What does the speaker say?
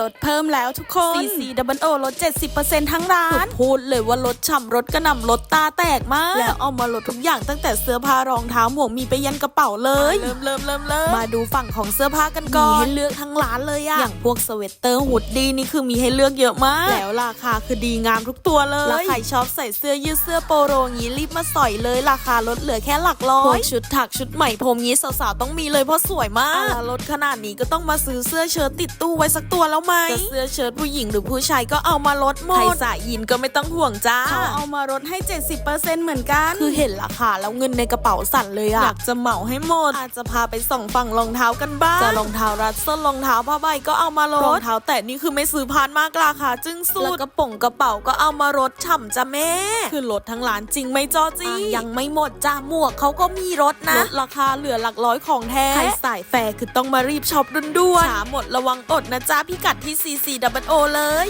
ลดเพิ่มแล้วทุกคน CC Double O ลด 70%ทั้งร้าน พูดเลยว่าลดฉ่ำลดกระหน่ำลดตาแตกมาก แล้วเอามาลดทุกอย่างตั้งแต่เสื้อผ้ารองเท้าหมวกมีไปยันกระเป๋าเลย เริ่มเริ่มเริ่มเริ่มมาดูฝั่งของเสื้อผ้ากันก่อน มีให้เลือกทั้งร้านเลยอะอย่างพวกสเวตเตอร์ฮูดดี้นี่คือมีให้เลือกเยอะมาก แล้วราคาคือดีงามทุกตัวเลย แล้วใครชอบใส่เสื้อยืดเสื้อโปโรงี้รีบมาสอยเลย ราคาลดเหลือแค่หลักร้อยพวกชุดถักชุดใหม่พรมงี้สาวๆต้องมีเลยเพราะสวยมากอะลดขนาดนี้ก็ต้องมาซื้อเสื้อเชิ้ตติดตู้ไว้สักตัวแล้วไหมจะเสื้อเชิ้ตผู้หญิงหรือผู้ชายก็เอามาลดหมดใครสายยินก็ไม่ต้องห่วงจ้าเขาเอามาลดให้ 70%เหมือนกัน คือเห็นราคาแล้วเงินในกระเป๋าสั่นเลยอะอยากจะเหมาให้หมด อาจจะพาไปส่องฝั่งรองเท้ากันบ้างจะรองเท้ารัดส้นรองเท้าผ้าใบก็เอามาลดรองเท้าแตะนี่คือไม่ซื้อพานมากราคาจึ้งสุดแล้วกระป๋องกระเป๋าก็เอามาลดฉ่ำจ้ะแม่ คือลดทั้งร้านจริงไหม่จอจียังไม่หมดจ้าหมวกเขาก็มีลดนะลดราคาเหลือหลักร้อยของแท้ใครสายแฟร์คือต้องมารีบช็อปด่วนๆช้าหมดระวังอดนะจ้าพิกัดที่ CC ดัเลย